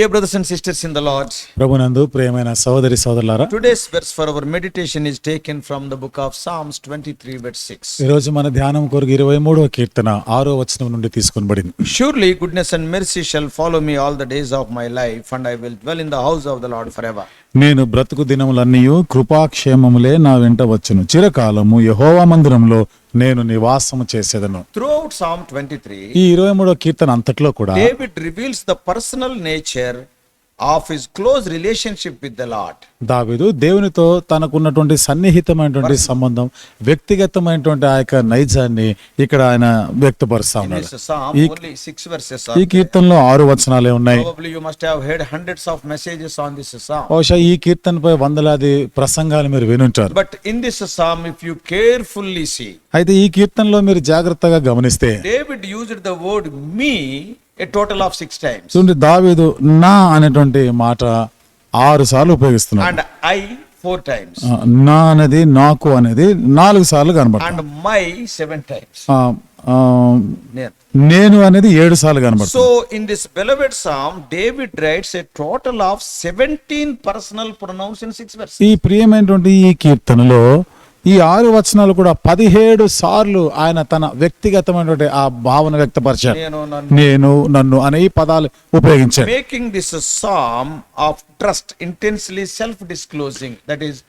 Dear brothers and sisters in the Lord, ప్రభునందు ప్రియమైన సోదరి సోదరులారా today's verse for our meditation is taken from the book of Psalms 23, verse 6. ఈ రోజు మన ధ్యానం కొరకు ఇరవై మూడవ కీర్తన ఆరో వచనం నుండి తీసుకొనబడింది Surely goodness and mercy shall follow me all the days of my life, and I will dwell in the house of the Lord forever. నేను బ్రతుకు దినములన్నీ కృపాక్షేమములే నా వెంట వచ్చును. చిరకాలము యహోవా మందిరంలో నేను నివాసము చేసేదను. Throughout Psalm 23, ఈ ఇరవై మూడవ కీర్తన అంతట్లో కూడా David reveals the personal nature of his close relationship with the Lord దావిదు దేవునితో తనకున్నటువంటి సన్నిహితమైనటువంటి సంబంధం వ్యక్తిగతమైనటువంటి ఆ యొక్క నైజాన్ని ఇక్కడ ఆయన వ్యక్తపరుస్తా ఉన్నాడు. ఈ కీర్తనలో ఆరు వచనాలే ఉన్నాయి. బహుశా ఈ కీర్తన పై వందలాది ప్రసంగాలు మీరు వినుంటారు. But in this psalm if you you carefully see అయితే ఈ కీర్తనలో మీరు జాగ్రత్తగా గమనిస్తే David used the word me a total of six times దావేదు నా అనేటువంటి మాట ఆరు సార్లు ఉపయోగిస్తున్నాడు. అండ్ ఐ ఫోర్ టైమ్స్ నా అనేది నాకు అనేది నాలుగు సార్లు కనబడు అండ్ మై సెవెన్ టైమ్స్ నేను అనేది ఏడు సార్లు కనబడు so in this beloved song David writes a total of seventeen personal pronouns in six verse ఈ ప్రియమైనటువంటి ఈ కీర్తనలో ఈ ఆరు వచనాలు కూడా పదిహేడు సార్లు ఆయన తన వ్యక్తిగతమైనటువంటి ఆ భావన వ్యక్తపరిచారు. నేను నన్ను అనే పదాలు ఉపయోగించాడు making this psalm of trust intensely self disclosing that is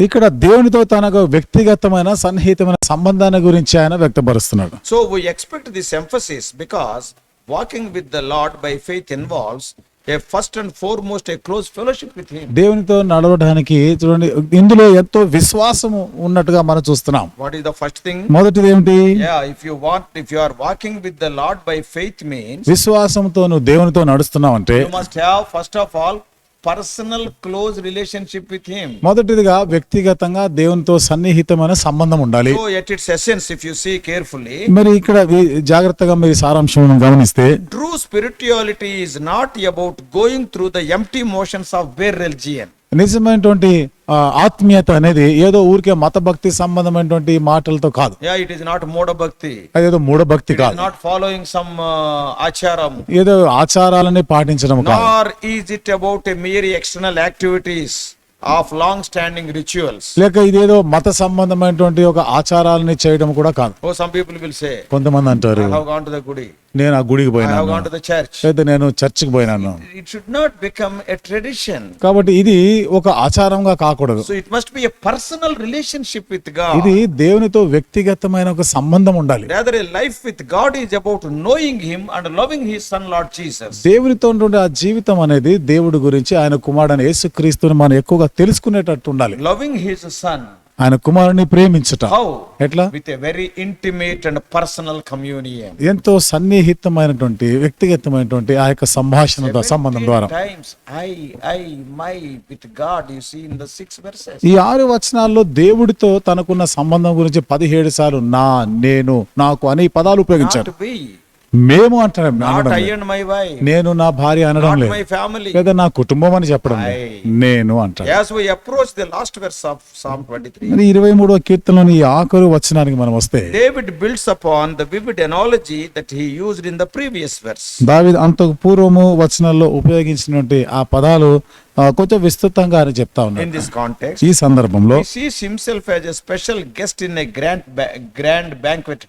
ఇక్కడ దేవునితో తనకు వ్యక్తిగతమైన సన్నిహితమైన సంబంధాన్ని గురించి ఆయన వ్యక్తపరుస్తున్నాడు. So we expect this emphasis because walking with the Lord by faith involves first and foremost close fellowship దేవునితో నడవడానికి చూడండి ఇందులో ఎంతో విశ్వాసము ఉన్నట్టుగా మనం చూస్తున్నాం. What is the first thing మొదటిది ఏంటి yeah if you what if you are walking with the Lord by faith means విశ్వాసంతో నువ్వు దేవునితో నడుస్తున్నావు అంటే you must have first of all personal close relationship with him మొదటిదిగా వ్యక్తిగతంగా దేవునితో సన్నిహితమైన సంబంధం ఉండాలి. At its essence if you see carefully మరి ఇక్కడ జాగ్రత్తగా మీరు సారాంశం గమనిస్తే true spirituality is not about going through the empty motions of mere religion నిజమైనటువంటి ఆత్మీయత అనేది ఏదో ఊరికే మత భక్తి సంబంధమైనటువంటి మాటలతో కాదు. ఇట్ ఇస్ నాట్ మూడ భక్తి అదేదో మూడ భక్తి కాదు. నాట్ ఫాలోయింగ్ సమ్ ఆచారం ఏదో ఆచారాలని పాటించడం or is it about mere external activities of long standing rituals లేక ఇదేదో మత సంబంధమైనటువంటి ఒక ఆచారాలని చేయడం కూడా కాదు. Oh some people will say కొంతమంది అంటారు హౌ గాన్ నేను ఆ గుడికి పోయినాను. లేదా నేను చర్చ్కి పోయినాను. It should not become a tradition కాబట్టి ఇది ఒక ఆచారంగా కాకూడదు. So it must be a personal relationship with God ఇది దేవునితో వ్యక్తిగతమైన ఒక సంబంధం ఉండాలి. Rather a life with God is about knowing him and loving his son Lord Jesus దేవునితో ఉండే ఆ జీవితం అనేది దేవుడి గురించి ఆయన కుమారుడైన యేసుక్రీస్తుని మనం ఎక్కువగా తెలుసుకునేటట్టు ఉండాలి. లవింగ్ హిస్ సన్ ఆయన కుమారుని ప్రేమించుట? ఎట్లా a very intimate and personal communion. ఎంతో సన్నిహితమైనటువంటి వ్యక్తిగతమైనటువంటి ఆ యొక్క సంభాషణ సంబంధం ద్వారా I, my with God, you see in the six verses. ఈ ఆరు వచనాల్లో దేవుడితో తనకున్న సంబంధం గురించి పదిహేడు సార్లు నా నేను నాకు అనే పదాలు ఉపయోగించారు మేము నేను నా భార్య అనడం లేదు. నా కుటుంబం అని చెప్పడం నేను అంటాను. ఇరవై మూడో కీర్తనలోని ఆకరు వచ్చినానికి మనం వస్తే David builds up on vivid analogy that he used in the previous verse David అంతకు పూర్వము వచనంలో ఉపయోగించినటువంటి ఆ పదాలు కొంచెం విస్తృతంగా అని చెప్తా ఉన్నాను ఈ సందర్భంలో special guest in grand grand banquet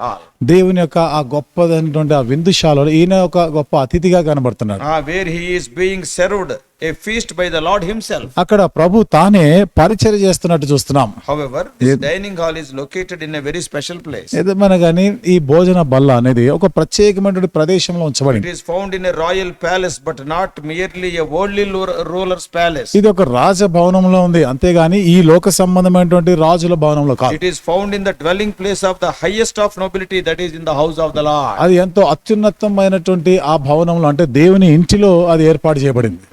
దేవుని యొక్క ఆ గొప్పదైనటువంటి ఆ విందుశాలలో ఈయన ఒక గొప్ప అతిథిగా కనబడుతున్నాడు. Where he is being served a feast by the Lord himself అక్కడ ప్రభు తానే పరిచయ చేస్తున్నట్టు చూస్తున్నాం. However the dining hall is located in very special place ఏదేమైనా కానీ ఈ భోజన బల్ల అనేది ఒక ప్రత్యేకమైనటువంటి ప్రదేశంలో ఉంచబడింది. It is found in royal palace but not merely a worldly rulers palace ఇది ఒక రాజ రాజభవనంలో ఉంది. అంతేగాని ఈ లోక సంబంధమైనటువంటి రాజుల భవనంలో కాదు. It is found in the place of the highest of nobility that is in the house of the Lord అది ఎంతో అత్యున్నతమైనటువంటి ఆ భవనంలో అంటే దేవుని ఇంటిలో అది ఏర్పాటు చేయబడింది.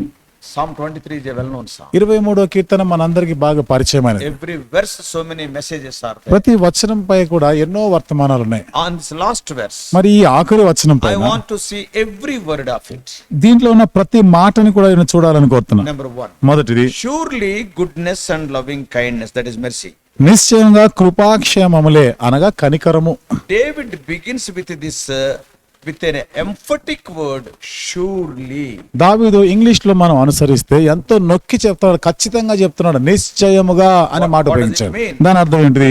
Psalm twenty three well known ఇరవై మూడో కీర్తన మనందరికి బాగా పరిచయమైన every verse so many messages are ప్రతి వచనం పై కూడా ఎన్నో వర్తమానాలు ఉన్నాయి ఆన్ లాస్ట్ వెర్స్ మరి ఆఖరి వచనం I want to see every word of it దీంట్లో ఉన్న ప్రతి మాటని కూడా నేను చూడాలని కోరుతున్నా నెంబర్ 1 మొదటిది surely goodness and loving kindness that is mercy నిశ్చయంగా కృపాక్షేమములే అనగా కనికరము. David begins with this with an emphatic word surely దావీదు ఇంగ్లీష్లో మనం అనుసరిస్తే ఎంతో నొక్కి చెప్తున్నాడు ఖచ్చితంగా చెప్తున్నాడు నిశ్చయముగా అనే మాట దాని అర్థం ఏంటి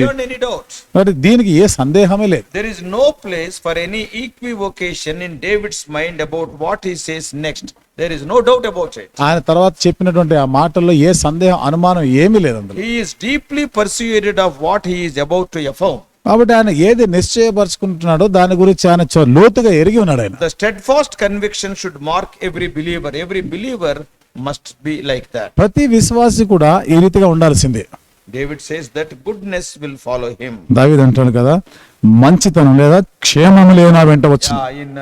దీనికి ఏ సందేహమే లేదు. There is no place for any equivocation in David's mind about what he says next there is no doubt about it ఆయన తర్వాత చెప్పినటువంటి ఆ మాటల్లో ఏ సందేహం అనుమానం ఏమీ లేదు అందులో. He is deeply persuaded of what he about to affirm కాబట్టి ఆయన ఏది నిశ్చయపరచుకుంటున్నాడో దాని గురించి ఆయన లోతుగా ఎరిగి ఉన్నాడు ఆయన. The steadfast conviction should mark every believer every believer must be like that ప్రతి విశ్వాసి కూడా ఈ రీతిగా ఉండాల్సిందే. David says that goodness will follow him దావీద్ అంటాడు కదా మంచితనం లేదా క్షేమం లేనా వెంట వచ్చిన in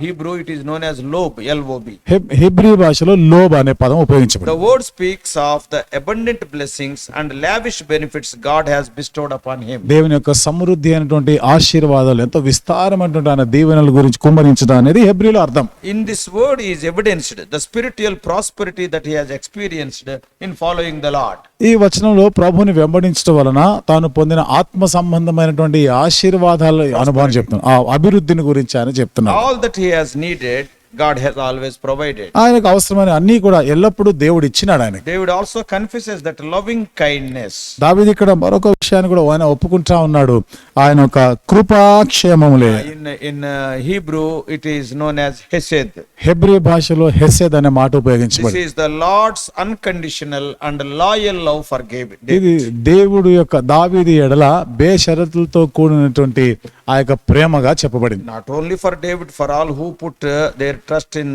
Hebrew it is lob L O B హిబ్రీ భాషలో లోబ్ అనే పదం ఉపయోగించబడి word speaks of the abundant blessings and lavish benefits God has bestowed upon him దేవుని యొక్క సమృద్ధి అనేటువంటి ఆశీర్వాదాలు ఎంతో విస్తారమైనటువంటి ఆయన దీవెనల గురించి కుమరించడం అనేది హిబ్రీలో అర్థం. In this word is evidenced the spiritual prosperity that he has experienced in following the Lord ఈ వచనంలో ప్రభుని వెంబడించడం వలన తాను పొందిన ఆత్మ సంబంధమైనటువంటి ఆశీర్వాదం ఆశీర్వాదాల అనుభవం చెప్తున్నాను. ఆ అభివృద్ధిని గురించి ఆయన చెప్తున్నాడు All that he has needed, God has always provided ఆయనకు అవసరమైన అన్ని కూడా ఎల్లప్పుడూ దేవుడు ఇచ్చినాడు ఆయన దేవుడు also confuses that loving kindness దావిది ఇక్కడ మరొక విషయాన్ని కూడా ఆయన ఒప్పుకుంటా ఉన్నాడు. ఆయన ఒక కృపాక్షేమములే. In Hebrew it is known as hesed Hebrew భాషలో హెసెద్ అనే మాట ఉపయోగించబడింది. This is the Lord's unconditional and loyal love for gave ఇది దేవుడు యొక్క దావిది ఎడల బే షరతులతో కూడినటువంటి ఆ ప్రేమగా చెప్పబడింది. Not only for David for all who put their trust in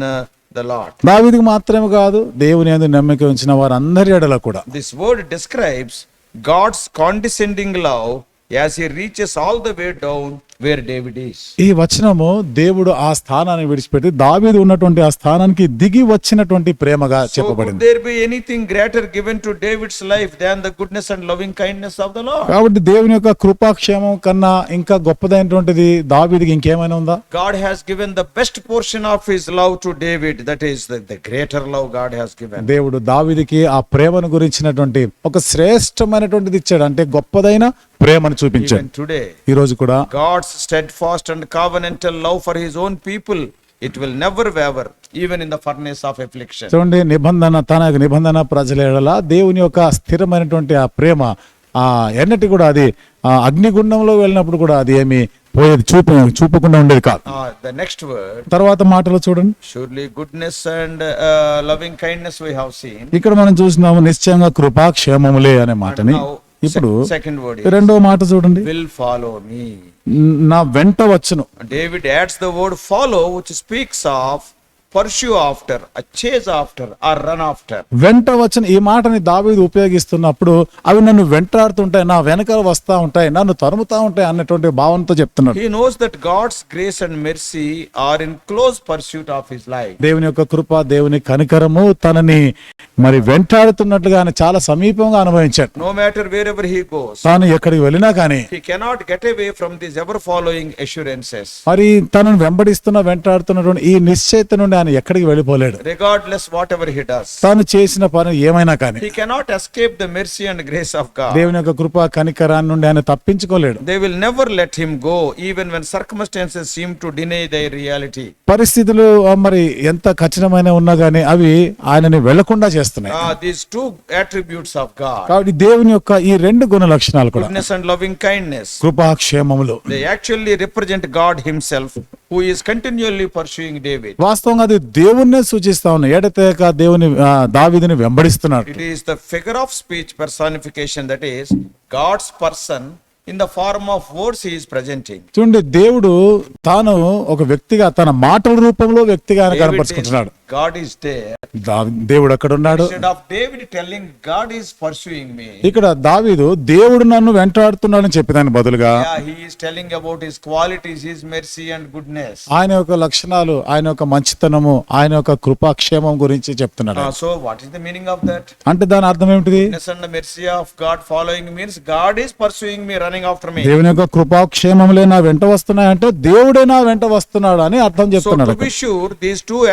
the Lord దావీదుకి మాత్రమే కాదు దేవుని అందు నమ్మిక ఉంచిన వారందరి ఎడల కూడా. This word describes God's condescending love as he reaches all the way down where David ఈ వచనము దేవుడు ఆ స్థానాన్ని విడిచిపెట్టి దావీదు ఉన్నటువంటి ఆ స్థానానికి దిగి వచ్చినటువంటి ప్రేమగా చెప్పబడింది. There be anything greater given to David's life than goodness and loving kindness of the కాబట్టి దేవుని యొక్క కృపాక్షేమం కన్నా ఇంకా గొప్పదైనటువంటిది దావీదుకి ఇంకేమైనా ఉందా? God has given the best portion of his love to David that is the greater love God has given దేవుడు దావీదుకి ఆ ప్రేమను గురించినటువంటి ఒక శ్రేష్టమైనటువంటిది ఇచ్చాడు. అంటే గొప్పదైన ప్రేమను చూపించాడు. టుడే ఈ రోజు కూడా God's God's steadfast and covenantal love for his own people, it will never waver, even in the furnace of affliction. చూడండి నిబంధన తన నిబంధన ప్రజల ఎడల దేవుని యొక్క స్థిరమైనటువంటి ఆ ప్రేమ ఆ ఎన్నటి కూడా అది ఆ అగ్నిగుండంలో వెళ్ళినప్పుడు కూడా అది ఏమి పోయేది చూపు చూపకుండా ఉండేది కాదు Uh, the next word, తర్వాత మాటలు చూడండి surely goodness and uh, loving kindness we have seen. ఇక్కడ మనం చూసినాము నిశ్చయంగా కృపాక్షేమములే అనే మాటని ఇప్పుడు రెండో మాట చూడండి. విల్ ఫాలో మీ నా వెంట వచ్చును. David adds the word follow which speaks of after, a chase after, or run after. వెంట వచ్చిన ఈ మాటని దావీదు ఉపయోగిస్తున్నప్పుడు అవి నన్ను వెంటాడుతుంటాయి నా వెనక వస్తా ఉంటాయి నన్ను తరుముతా ఉంటాయి అన్నటువంటి భావనతో చెప్తున్నాడు He knows that God's grace and mercy are in close pursuit of his life. దేవుని యొక్క కృప దేవుని కనికరము తనని మరి వెంటాడుతున్నట్లుగా ఆయన చాలా సమీపంగా అనుభవించాడు No matter wherever he goes, తాను ఎక్కడికి వెళ్ళినా కానీ he cannot get away from these ever following assurances. మరి తనను వెంబడిస్తున్న వెంటాడుతున్నటువంటి ఈ నిశ్చయిత నుండి ఆయన ఎక్కడికి వెళ్ళిపోలేడు. Regardless whatever he does తాను చేసిన పని ఏమైనా కానీ cannot escape the mercy and grace of God దేవుని యొక్క కృప కనికరాని నుండి ఆయన తప్పించుకోలేడు. They will never let him go even when circumstances seem to deny the reality పరిస్థితులు మరి ఎంత కఠినమైన ఉన్నా గానీ అవి ఆయనని వెళ్ళకుండా చేస్తున్నాయి. దిస్ అట్రిబ్యూట్స్ ఆఫ్ గాడ్ కాబట్టి దేవుని యొక్క ఈ రెండు గుణ లక్షణాలు కూడా గుడ్నెస్ లవింగ్ కైండ్నెస్ కృపా క్షేమములు they actually represent God himself who is continually pursuing David వాస్తవంగా అది దేవుణ్ణే సూచిస్తా ఉన్నాయి ఎడతేక దేవుని దావిదిని వెంబడిస్తున్నారు it the figure of speech personification that is God's person in the form of words is presenting చూడండి దేవుడు తాను ఒక వ్యక్తిగా తన మాటల రూపంలో వ్యక్తిగా కనపరుచుకుంటున్నాడు. గాడ్ ఈస్ దే దేవుడు అక్కడ ఉన్నాడు? David telling God is pursuing me ఇక్కడ దావీదు దేవుడు నన్ను వెంటాడుతున్నాడని చెప్పి దాని బదులుగా he telling about his qualities his mercy and goodness ఆయన యొక్క లక్షణాలు ఆయన యొక్క మంచితనము ఆయన యొక్క కృపాక్షేమం గురించి చెప్తున్నాడు. So what is the meaning of that అంటే దాని అర్థం ఏంటిది mercy of God following means God is pursuing me running after దేవుని యొక్క కృపా నా వెంట వస్తున్నాయంటే దేవుడే నా వెంట వస్తున్నాడు అని అర్థం చెప్తున్నాడు to be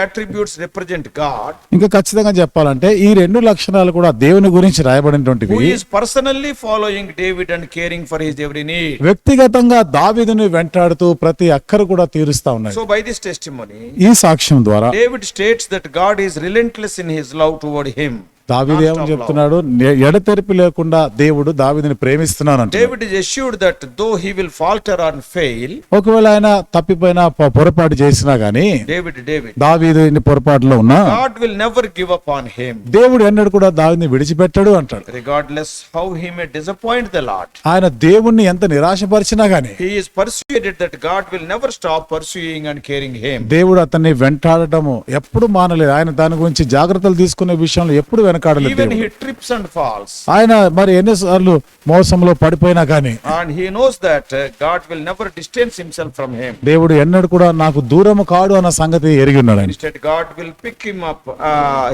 attributes represent God ఇంకా ఖచ్చితంగా చెప్పాలంటే ఈ రెండు లక్షణాలు కూడా దేవుని గురించి రాయబడినటువంటివి. Who is personally following David and caring for his every వ్యక్తిగతంగా దావీదుని వెంటాడుతూ ప్రతి అక్కరు కూడా తీరుస్తా ఉన్నాడు సో బై దిస్ టెస్టిమోనీ ఈ సాక్ష్యం ద్వారా David states that God is relentless in his love toward him దావిది ఏమని చెప్తున్నాడు? ఎడతెరిపి లేకుండా దేవుడు దావిదిని ప్రేమిస్తున్నాను David is that though he will falter on fail ఒకవేళ ఆయన తప్పిపోయిన పొరపాటు చేసినా గానీ డేవిడ్ పొరపాటులో ఉన్నా God will never give up on him దేవుడు ఎన్నడూ కూడా దావిని విడిచిపెట్టాడు అంటాడు. Regardless how he may disappoint the Lord ఆయన దేవుణ్ణి ఎంత నిరాశపరిచినా గానీ he that God will never stop pursuing and caring him దేవుడు అతన్ని వెంటాడటము ఎప్పుడు మానలేదు. ఆయన దాని గురించి జాగ్రత్తలు తీసుకునే విషయంలో ఎప్పుడు వెనక వెనకాడలేదు ఈవెన్ ట్రిప్స్ అండ్ ఫాల్స్ ఆయన మరి ఎన్నిసార్లు మోసంలో పడిపోయినా కానీ and he that God will never distance himself from him దేవుడు ఎన్నడూ కూడా నాకు దూరం కాడు అన్న సంగతి ఎరిగి ఉన్నాడు ఆయన. Instead God will pick him up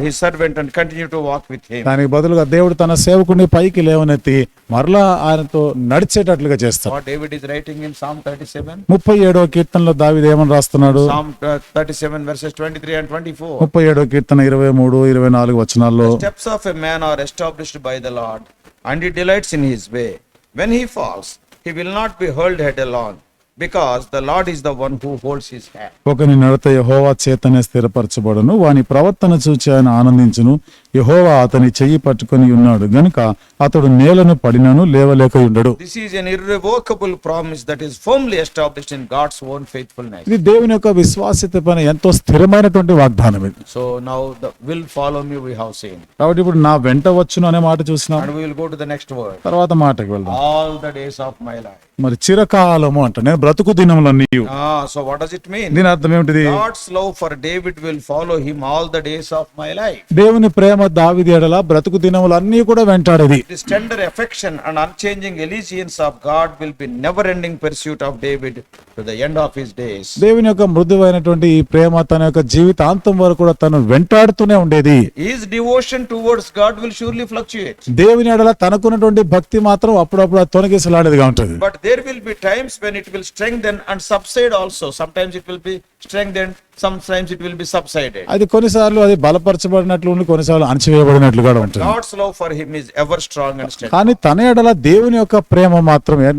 he servant and continue to walk with దానికి బదులుగా దేవుడు తన సేవకుని పైకి లేవనెత్తి మరలా ఆయనతో నడిచేటట్లుగా చేస్తాడు. What David is writing in Psalm 37 37 వ కీర్తనలో దావీదు ఏమని రాస్తున్నాడు? సామ్ 37 వర్సెస్ 23 అండ్ 24 37 కీర్తన 23 24 వచనాల్లో step Steps of a man are established by the Lord, and he delights in his way. When he falls, he will not be hurled headlong, because the Lord is the one who holds his hand. ఒకని నడత యహోవా చేతనే స్థిరపరచబడును వాని ప్రవర్తన చూచి ఆయన ఆనందించును యహోవా అతని చెయ్యి పట్టుకుని ఉన్నాడు. గనుక అతడు నేలను పడినను లేవలేక ఉండడు this is an irrevocable promise that is firmly ఇది దేవుని యొక్క విశ్వాసిత పైన ఎంతో స్థిరమైనటువంటి వాగ్దానం ఇది. So now the will follow me we have seen కాబట్టి ఇప్పుడు నా వెంట వచ్చును అనే మాట చూసినా. నెక్స్ట్ వర్డ్ తర్వాత మాటకి వెళ్దాం. All the days of my మరి చిరకాలము అంట. నేను బ్రతుకు దినములన్నీ ఆ so what does it mean దీని అర్థం ఏంటిది follow him all the days of my దేవుని ప్రేమ దావిది అన్ని కూడా వెంటాడేది. దిస్ టెండర్ అన్చేంజింగ్ ఎలిజియన్స్ తను వెంటాడుతూనే ఉండేది. Devotion towards God will surely తనకున్నటువంటి భక్తి మాత్రం అప్పుడప్పుడు తొలగిసలాడేదిగా ఉంటుంది. But there will be times it will strong and subside also sometimes it will be strength sometimes it అది కొన్నిసార్లు అది బలపరచబడినట్లు ఉండి కొన్నిసార్లు అణచివేయబడినట్లు కూడా love for him is ever strong కానీ తన ఎడల దేవుని యొక్క ప్రేమ మాత్రమే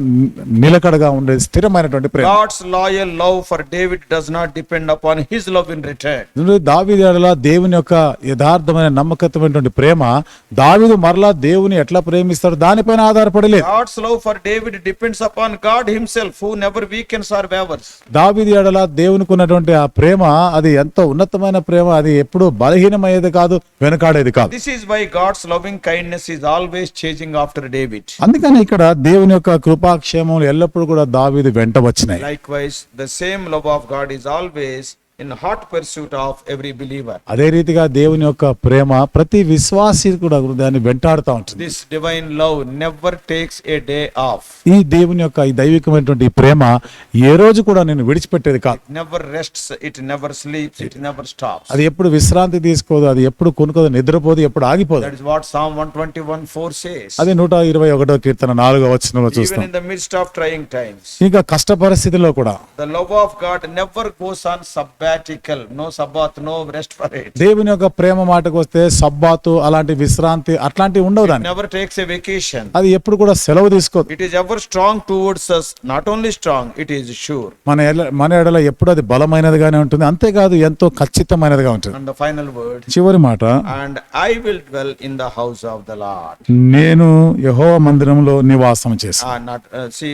నిలకడగా ఉండేది స్థిరమైనటువంటి ప్రేమ. Loyal love for David does not depend upon his love in return దావీదు దేవుని యొక్క యథార్థమైన నమ్మకత్వమైనటువంటి ప్రేమ దావీదు మరలా దేవుని ఎట్లా ప్రేమిస్తాడు దానిపైన ఆధారపడలేదు. God's love for David depends upon God himself who never weakens or wavers దావీదు దేవునికి ఉన్నటువంటి ఆ ప్రేమ అది ఎంతో ఉన్నతమైన ప్రేమ అది ఎప్పుడు బలహీనమయ్యేది కాదు వెనకాడేది కాదు. This is why God's loving kindness is always chasing after David అందుకని ఇక్కడ దేవుని యొక్క కృపాక్షేమం ఎల్లప్పుడూ కూడా దావీది వెంట వచ్చినాయి. Likewise the same love of God is always in hot pursuit of every believer అదే రీతిగా దేవుని యొక్క ప్రేమ ప్రతి విశ్వాసి కూడా దాన్ని వెంటాడుతూ ఉంటుంది. This divine love never takes a day off ఈ దేవుని యొక్క ఈ దైవికమైనటువంటి ప్రేమ ఏ రోజు కూడా నేను విడిచిపెట్టేది కాదు. Never rest it never sleep it never stop అది ఎప్పుడు విశ్రాంతి తీసుకోదు అది ఎప్పుడు కొనుకోదు నిద్రపోదు ఎప్పుడు ఆగిపోదు. That is what Psalm 121 4 says అది 121వ కీర్తన 4వ వచనంలో చూస్తాం. In the midst of trying times ఇంకా కష్ట పరిస్థితిలో కూడా the love of God never goes on sub sabbatical. No Sabbath, no rest for it. దేవుని యొక్క ప్రేమ మాటకు వస్తే సబ్బాతు అలాంటి విశ్రాంతి అట్లాంటివి ఉండవు దాన్ని Never takes a vacation. అది ఎప్పుడు కూడా సెలవు తీసుకోదు It is ever strong towards us. Not only strong, it is sure. మన ఎల- మన ఎడల ఎప్పుడు అది బలమైనదిగానే ఉంటుంది అంతేకాదు ఎంతో ఖచ్చితమైనదిగా ఉంటుంది And the final word. చివరి మాట And I will dwell in the house of the Lord. నేను యహోవ మందిరంలో నివాసం చేశాను Ah, not uh, see.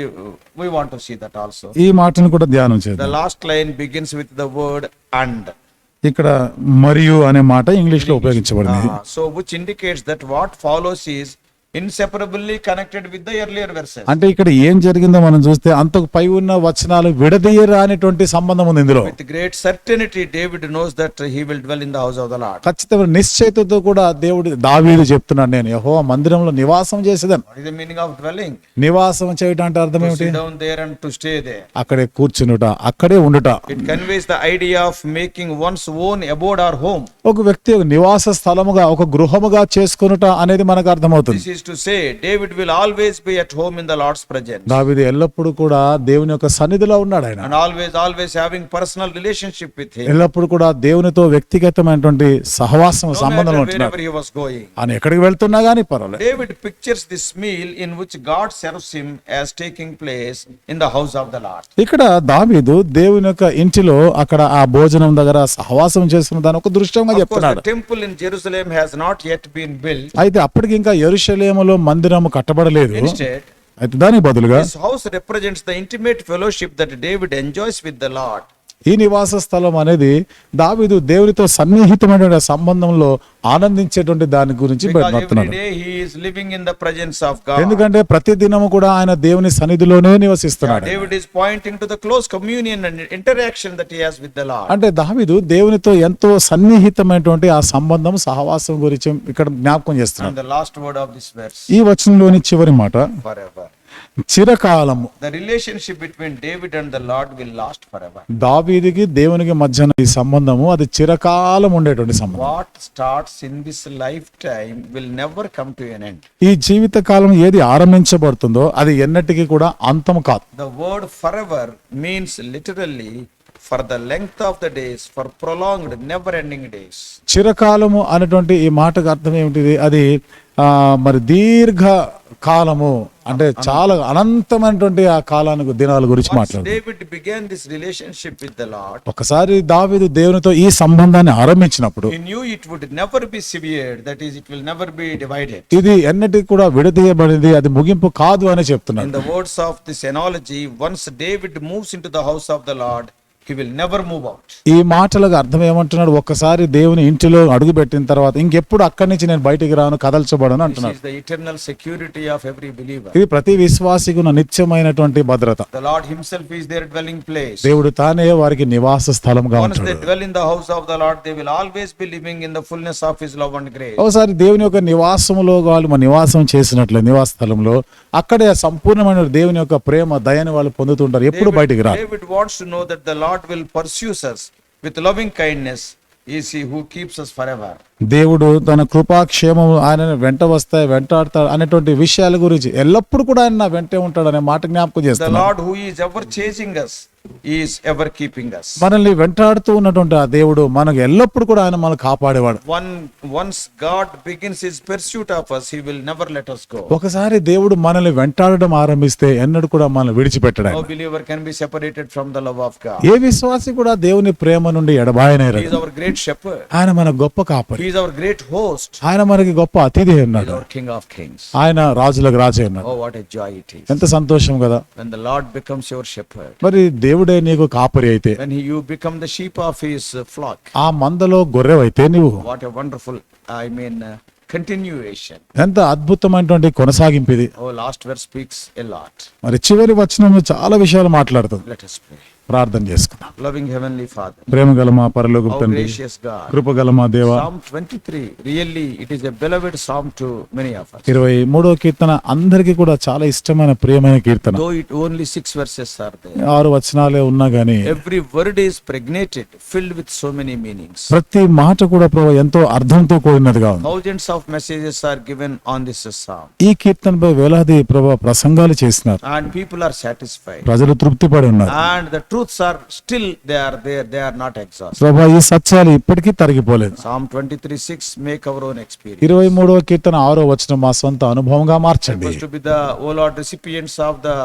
We want to see that also. ఈ మాటను కూడా ధ్యానం The చేద్దాం last line begins with the word attitude and ఇక్కడ మరియు అనే మాట ఇంగ్లీష్లో ఉపయోగించబడింది. So which indicates that what follows is inseparably connected with the earlier verses అంటే ఇక్కడ ఏం జరిగిందో మనం చూస్తే అంతకు పై ఉన్న వచనాలు విడదీయరు అనేటువంటి సంబంధం ఉంది ఇందులో. With great certainty David knows that he will dwell in the house of the Lord ఖచ్చితంగా నిశ్చయతతో కూడా దేవుడు దావీదు చెప్తున్నాను నేను యెహో మందిరంలో నివాసం చేసేదను. What is meaning of dwelling నివాసం చేయడం అంటే అర్థం ఏంటి అక్కడే కూర్చునుట అక్కడే ఉండుట. It conveys the idea of making one's own abode or home ఒక వ్యక్తి నివాస స్థలముగా ఒక గృహముగా చేసుకునుట అనేది మనకు అర్థమవుతుంది. Will always be at home in the Lord's presence. దావిది ఎల్లప్పుడూ కూడా దేవుని యొక్క సన్నిధిలో ఉన్నాడు ఆయన And always, always having personal relationship with him. ఎల్లప్పుడు కూడా దేవునితో వ్యక్తిగతమైనటువంటి సహవాసం సంబంధంలో ఉంటున్నాడు wherever he was going. ఆయన ఎక్కడికి వెళ్తున్నా గానీ పర్వాలేదు David pictures this meal in which God serves him as taking place in the house of the Lord. ఇక్కడ దావీదు దేవుని యొక్క ఇంటిలో అక్కడ ఆ భోజనం దగ్గర సహవాసం చేస్తున్న దాని ఒక course, చెప్తున్నాడు the temple in Jerusalem has not yet been built. అయితే అప్పటికి ఇంకా ఆలయంలో మందిరము కట్టబడలేదు. అయితే దానికి బదులుగా house represents the intimate fellowship that David enjoys with the Lord ఈ నివాస స్థలం అనేది దావీదు దేవునితో సన్నిహితమైన సంబంధంలో ఆనందించేటువంటి దాని గురించి. ఎందుకంటే ప్రతి దినము కూడా ఆయన దేవుని సన్నిధిలోనే నివసిస్తున్నాడు. అంటే దావీదు దేవునితో ఎంతో సన్నిహితమైనటువంటి ఆ సంబంధం సహవాసం గురించి ఇక్కడ జ్ఞాపకం చేస్తున్నాడు. ఈ వచనంలోని చివరి మాట చిరకాలము. The relationship between David and the Lord will last forever దావీదుకి దేవునికి మధ్యన ఈ సంబంధము అది చిరకాలం ఉండేటువంటి సంబంధం. What starts in this lifetime will never come to an end ఈ జీవిత కాలం ఏది ఆరంభించబడుతుందో అది ఎన్నటికీ కూడా అంతం కాదు. The word forever means literally for the length of the days for prolonged never ending days చిరకాలము అనేటువంటి ఈ మాటకు అర్థం ఏమిటిది? అది మరి దీర్ఘ కాలము అంటే చాలా అనంతమైనటువంటి ఆ కాలానికి దినాల గురించి మాట్లాడుతున్నాడు ఒకసారి దావీదు దేవునితో ఈ సంబంధాన్ని ఆరంభించినప్పుడు ఇది ఎన్నటికీ కూడా విడదీయబడింది అది ముగింపు కాదు అని చెప్తున్నాడు in words of this analogy once David moves into the house of the Lord ఈ మాటలకు అర్థం ఏమంటున్నాడు? ఒక్కసారి దేవుని ఇంటిలో అడుగు పెట్టిన తర్వాత ఇంకెప్పుడు అక్కడి నుంచి నేను బయటికి రాను కదల్చబడను అంటున్నాడు. సెక్యూరిటీ ఆఫ్ ఎవ్రీ బిలీవ్ ఇది ప్రతి విశ్వాసి ఉన్న నిత్యమైనటువంటి భద్రత. దేవుడు తానే వారికి నివాస స్థలంగా ఒకసారి దేవుని యొక్క నివాసంలో వాళ్ళు మా నివాసం చేసినట్లు నివాస స్థలంలో అక్కడే సంపూర్ణమైన దేవుని యొక్క ప్రేమ దయని వాళ్ళు పొందుతుంటారు. ఎప్పుడు బయటికి rod God will pursues us with loving kindness as he keeps us దేవుడు తన కృపాక్షేమం ఆయన వెంట వస్తాయి వెంటాడతాడు అనేటువంటి విషయాల గురించి ఎల్లప్పుడు కూడా ఆయన వెంటే ఉంటాడు అనే మాట జ్ఞాపకం చేస్తాడు Lord who is is ever keeping us. మనల్ని వెంటాడుతూ ఉన్నటువంటి ఆ దేవుడు మనకు ఎల్లప్పుడు కూడా ఆయన మనల్ని కాపాడేవాడు One, once God begins His pursuit of us, He will never let us go. ఒకసారి దేవుడు మనల్ని వెంటాడడం ఆరంభిస్తే ఎన్నడూ కూడా మనల్ని విడిచిపెట్టడు No believer can be separated from the love of God. ఏ విశ్వాసి కూడా దేవుని ప్రేమ నుండి He ఎడబాయనేరు is our great shepherd. ఆయన మన గొప్ప కాపరి He is our great host. ఆయన మనకి గొప్ప అతిథి He ఉన్నాడు our King of kings. ఆయన రాజులకు రాజే ఉన్నాడు Oh, what a joy it is. ఎంత సంతోషం కదా When the Lord becomes your shepherd. మరి దేవుడే నీకు కాపరి అయితే When he, you become the sheep of his uh, flock. ఆ మందలో గొర్రెవైతే నువ్వు What a wonderful, I mean, uh, continuation. ఎంత అద్భుతమైనటువంటి కొనసాగింపు ఇది Oh, last verse speaks a lot. మరి చివరి వచనంలో చాలా విషయాలు మాట్లాడుతుంది Let us pray. ప్రార్థన చేసుకుందాం. లవింగ్ హెవెన్లీ ఫాదర్ ప్రేమగల మా పరలోక తండ్రి కృపగల మా దేవ Psalm it is a beloved psalm to many of us. 23 వ కీర్తన అందరికీ కూడా చాలా ఇష్టమైన ప్రియమైన కీర్తన. Though it only 6 verses are they ఆరు వచనాలే ఉన్నా గానీ every word is pregnated filled with so many meaning ప్రతి మాట కూడా ప్రభు ఎంతో అర్థంతో కూడినదిగా ఉంది. Thousands of messages are given on this song ఈ కీర్తన వేలాది ప్రభు ప్రసంగాలు చేస్తున్నారు అండ్ పీపుల్ ఆర్ సాటిస్ఫైడ్ ప్రజలు తృప్తి పడి ఉన్నారు and the truths are still they are there, they are not exhausted. ప్రభా ఈ సత్యాలు ఇప్పటికీ తరిగిపోలేదు Psalm 23 6 make our own experience. ఇరవై మూడవ కీర్తన ఆరో వచనం మా సొంత అనుభవంగా మార్చండి to be the, O Lord, recipients of the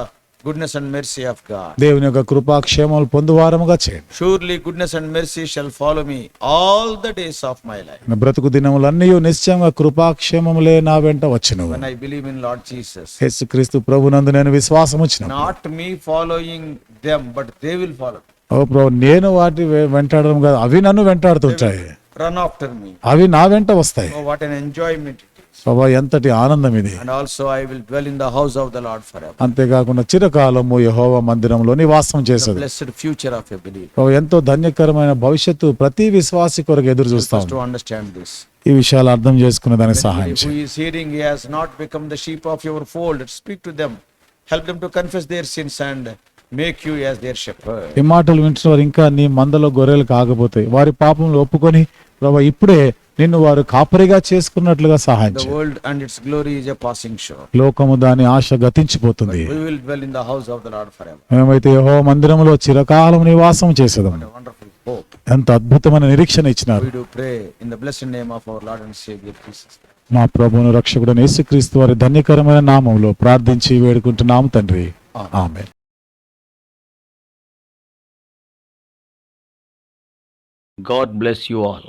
goodness and mercy of God. దేవుని యొక్క కృపాక్షేమాలు పొందువారముగా చేయండి Surely goodness and mercy shall follow me all the days of my life. నా బ్రతుకు దినములన్నీ నిశ్చయంగా కృపాక్షేమములే నా వెంట వచ్చినవు When I believe in Lord Jesus, యేసుక్రీస్తు ప్రభునందు నేను విశ్వాసం వచ్చిన not me following them, but they will follow. ఓ ప్రభు నేను వాటి వెంటాడడం కాదు అవి నన్ను వెంటాడుతుంటాయి Run after me. అవి నా వెంట వస్తాయి Oh, what an enjoyment. స్వభావ ఎంతటి ఆనందం ఇది. Also I will dwell in house of the Lord for అంతే కాకుండా చిరకాలము యెహోవా మందిరంలోని వాసం చేసేది. ఫ్యూచర్ ఆఫ్ ఎ ఎంతో ధన్యకరమైన భవిష్యత్తు ప్రతి విశ్వాసి కొరకు ఎదురు చూస్తాం. టు అండర్స్టాండ్ ఈ విషయాలు అర్థం చేసుకునే దానికి సహాయం చేయండి who is not become the sheep of your fold speak to them help to confess their sins and make you as their shepherd ఈ మాటలు వింటున్నారు ఇంకా నీ మందలో గొర్రెలు కాకపోతాయి వారి పాపంలో ఒప్పుకొని ప్రభు ఇప్పుడే నిన్ను వారు కాపరిగా చేసుకున్నట్లుగా సహాయం world and its glory passing show లోకము దాని ఆశ గతించిపోతుంది. Will dwell in house of the Lord for మేమైతే యెహోవా మందిరములో చిరకాలం నివాసం చేసేదాం ఎంత అద్భుతమైన నిరీక్షణ ఇచ్చినారు. We do pray in the blessed name of our Lord and saviour Jesus మా ప్రభువును రక్షకుడైన వారి ధన్యకరమైన నామంలో ప్రార్థించి వేడుకుంటున్నాము తండ్రి. ఆమేన్. God bless you all